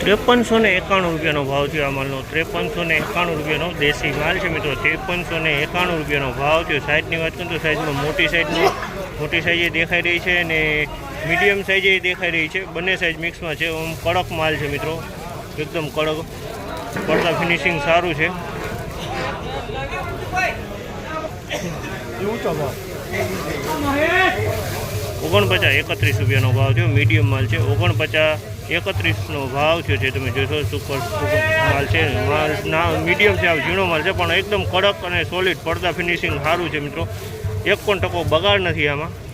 ત્રેપનસો ને એકાણું રૂપિયાનો ભાવ થયો આ માલનો. ત્રેપનસો ને એકાણું રૂપિયાનો દેશી માલ છે મિત્રો. ત્રેપનસો ને એકાણું રૂપિયાનો ભાવ થયો. સાઈઝની વાત કરું તો સાઈઝમાં મોટી સાઈઝની મોટી સાઈઝ દેખાઈ રહી છે અને મીડિયમ સાઈઝ દેખાઈ રહી છે. બંને સાઈઝ મિક્સમાં છે. આમ કડક માલ છે મિત્રો. એકદમ કડક. પડતા ફિનિશિંગ સારું છે. ઓગણપચાસ એકત્રીસ રૂપિયાનો ભાવ થયો. મીડિયમ માલ છે. ઓગણપચાસ એકત્રીસનો ભાવ થયો છે. તમે જોશો, સુપર માલ છે. માલ ના, મીડિયમ છે ઝીણો માલ છે, પણ એકદમ કડક અને સોલિડ પડદા ફિનિશિંગ સારું છે, મિત્રો. એક પણ ટકો બગાડ નથી આમાં.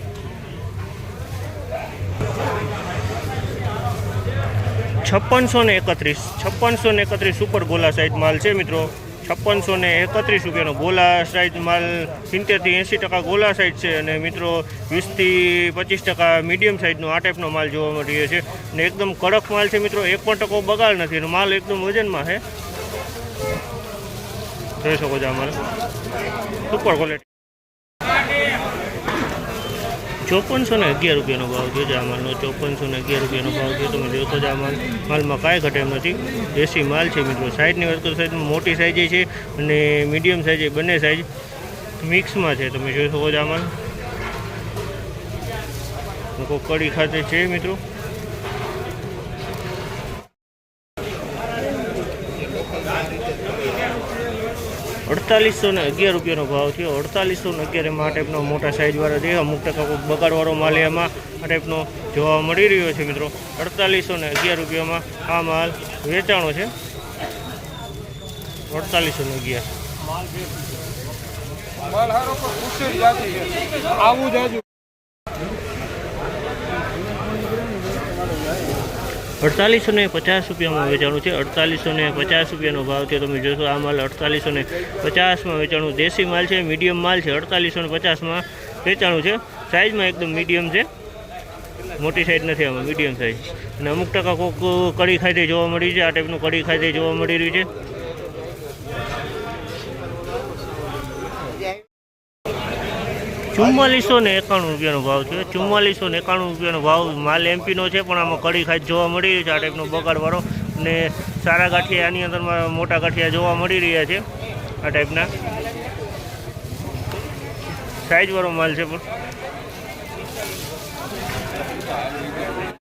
છપ્પનસો ને એકત્રીસ. છપ્પનસો ને એકત્રીસ સુપર ગોલા સાઈઝ માલ છે, મિત્રો. છપ્પનસો ને એકત્રીસ રૂપિયાનો ગોલા સાઈઝ માલ, સિત્તેરથી એંસી ટકા ગોલા સાઈઝ છે અને મિત્રો વીસથી પચીસ ટકા મીડિયમ સાઈઝનો આ ટાઈપનો માલ જોવા મળી છે. અને એકદમ કડક માલ છે મિત્રો, એક પણ ટકો બગાડ નથી અને માલ એકદમ વજનમાં છે જોઈ શકો છો માલ. સુપર ક્વોલિટી ચોપનસો ને અગિયાર રૂપિયાનો ભાવ છે. આ માલનો ચોપનસો ને અગિયાર રૂપિયાનો ભાવ થયો. તમે જોશો જ આ માલ, માલમાં કાંઈ ઘટે નથી. દેશી માલ છે મિત્રો. સાઈઝની વાત કરો સાઈઝમાં મોટી સાઈઝ છે અને મીડિયમ સાઈઝ બંને સાઈઝ મિક્સમાં છે. તમે જોઈ શકો છો આ માલ. લોકો કડી ખાતે છે મિત્રો. અડતાલીસો ને અગિયાર રૂપિયાનો ભાવ થયો. અડતાલીસો ને અગિયાર એમાં આ ટાઈપનો મોટા સાઇઝવાળા છે અમુક ટકા બગાડવાળો માલ એમાં આ ટાઈપનો જોવા મળી રહ્યો છે મિત્રો. અડતાલીસો ને અગિયાર રૂપિયામાં આ માલ વેચાણો છે. અડતાલીસો ને અગિયાર. આવું જ અડતાલીસો ને પચાસ રૂપિયામાં વેચાણું છે. અડતાલીસો ને પચાસ રૂપિયાનો ભાવ છે. તમે જોશો, આ માલ અડતાલીસો ને પચાસમાં વેચાણું. દેશી માલ છે, મીડિયમ માલ છે. અડતાલીસો ને પચાસમાં વેચાણું છે. સાઇઝમાં એકદમ મીડિયમ છે. મોટી સાઈઝ નથી આમાં, મીડિયમ સાઈઝ. અને અમુક ટકા કોક કડી ખાતે જોવા મળી છે. આ ટાઈપનું કડી ખાતે જોવા મળી રહ્યું છે. ચુમ્માલીસો ને એકાણું રૂપિયાનો ભાવ છે. ચુમ્માલીસો ને એકાણું રૂપિયાનો ભાવ માલ એમપીનો છે, પણ આમાં કડી ખાઈ જોવા મળી રહ્યું છે. આ ટાઈપનો બગાડવાળો અને સારા ગાંઠિયા, આની અંદરમાં મોટા ગાંઠિયા જોવા મળી રહ્યા છે આ ટાઈપના સાઈઝવાળો માલ છે પણ.